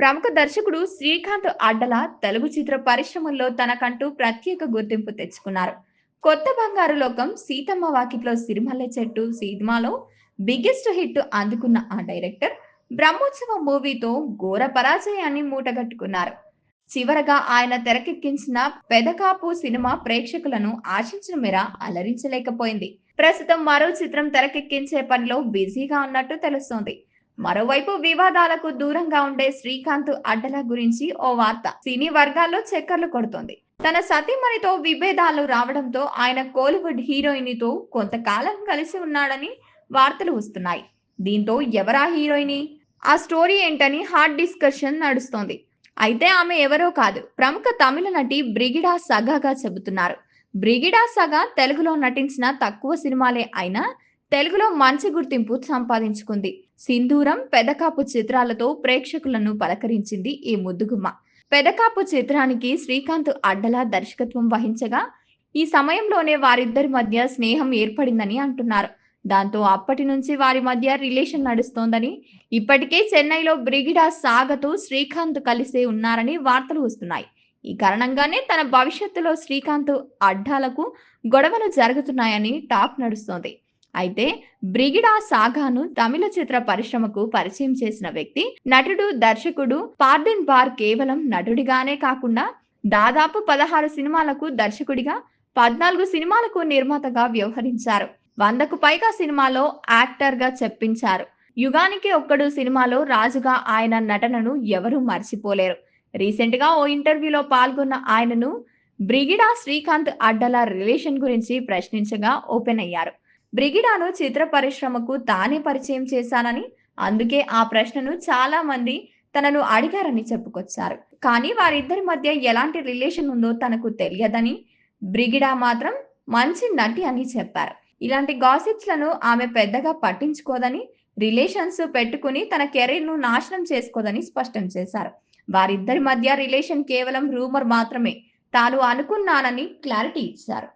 ప్రముఖ దర్శకుడు శ్రీకాంత్ అడ్డల తెలుగు చిత్ర పరిశ్రమల్లో తనకంటూ ప్రత్యేక గుర్తింపు తెచ్చుకున్నారు. కొత్త బంగారు లోకం సీతమ్మ వాకిట్లో సిరిమల్లె చెట్టు సినిమాలో బిగ్గెస్ట్ హిట్ అందుకున్న ఆ డైరెక్టర్ బ్రహ్మోత్సవ మూవీతో ఘోర పరాజయాన్ని మూటగట్టుకున్నారు. చివరగా ఆయన తెరకెక్కించిన పెదకాపు సినిమా ప్రేక్షకులను ఆశించిన మేర అలరించలేకపోయింది. ప్రస్తుతం మరో చిత్రం తెరకెక్కించే పనిలో బిజీగా ఉన్నట్టు తెలుస్తోంది. మరోవైపు వివాదాలకు దూరంగా ఉండే శ్రీకాంత్ అడ్డల గురించి ఓ వార్త సినీ వర్గాల్లో చక్కర్లు కొడుతోంది. తన సతీమణితో విభేదాలు రావడంతో ఆయన కోలీవుడ్ హీరోయిన్తో కొంతకాలం కలిసి ఉన్నాడని వార్తలు వస్తున్నాయి. దీంతో ఎవరా హీరోయిని? ఆ స్టోరీ ఏంటని హాట్ డిస్కషన్ నడుస్తోంది. అయితే ఆమె ఎవరో కాదు. ప్రముఖ తమిళ నటి బ్రిగిడా సగాగా చెబుతున్నారు. బ్రిగిడా సగా తెలుగులో నటించిన తక్కువ సినిమాలే అయినా తెలుగులో మంచి గుర్తింపు సంపాదించుకుంది. సింధూరం పెదకాపు చిత్రాలతో ప్రేక్షకులను పలకరించింది ఈ ముద్దుగుమ్మ. పెదకాపు చిత్రానికి శ్రీకాంత్ అడ్డల దర్శకత్వం వహించగా ఈ సమయంలోనే వారిద్దరి మధ్య స్నేహం ఏర్పడిందని అంటున్నారు. దాంతో అప్పటి నుంచి వారి మధ్య రిలేషన్ నడుస్తోందని ఇప్పటికే చెన్నైలో బ్రిగిడా సాగతో శ్రీకాంత్ కలిసే ఉన్నారని వార్తలు వస్తున్నాయి. ఈ కారణంగానే తన భవిష్యత్తులో శ్రీకాంత్ అడ్డాలకు గొడవలు జరుగుతున్నాయని టాక్ నడుస్తోంది. అయితే బ్రిగిడా సాగాను తమిళ చిత్ర పరిశ్రమకు పరిచయం చేసిన వ్యక్తి నటుడు దర్శకుడు పార్దిన్ బార్ కేవలం నటుడిగానే కాకుండా దాదాపు పదహారు సినిమాలకు దర్శకుడిగా పద్నాలుగు సినిమాలకు నిర్మాతగా వ్యవహరించారు. వందకు పైగా సినిమాలో యాక్టర్గా చెప్పించారు. యుగానికి ఒక్కడు సినిమాలో రాజుగా ఆయన నటనను ఎవరూ మర్చిపోలేరు. రీసెంట్గా ఓ ఇంటర్వ్యూలో పాల్గొన్న ఆయనను బ్రిగిడా శ్రీకాంత్ అడ్డల రిలేషన్ గురించి ప్రశ్నించగా ఓపెన్ అయ్యారు. బ్రిగిడాను చిత్ర పరిశ్రమకు తానే పరిచయం చేశానని అందుకే ఆ ప్రశ్నను చాలా మంది తనను అడిగారని చెప్పుకొచ్చారు. కానీ వారిద్దరి మధ్య ఎలాంటి రిలేషన్ ఉందో తనకు తెలియదని బ్రిగిడా మాత్రం మంచి నటి అని చెప్పారు. ఇలాంటి గాసిప్స్లను ఆమె పెద్దగా పట్టించుకోదని రిలేషన్స్ పెట్టుకుని తన కెరీర్ను నాశనం చేసుకోదని స్పష్టం చేశారు. వారిద్దరి మధ్య రిలేషన్ కేవలం రూమర్ మాత్రమే తాను అనుకున్నానని క్లారిటీ ఇచ్చారు.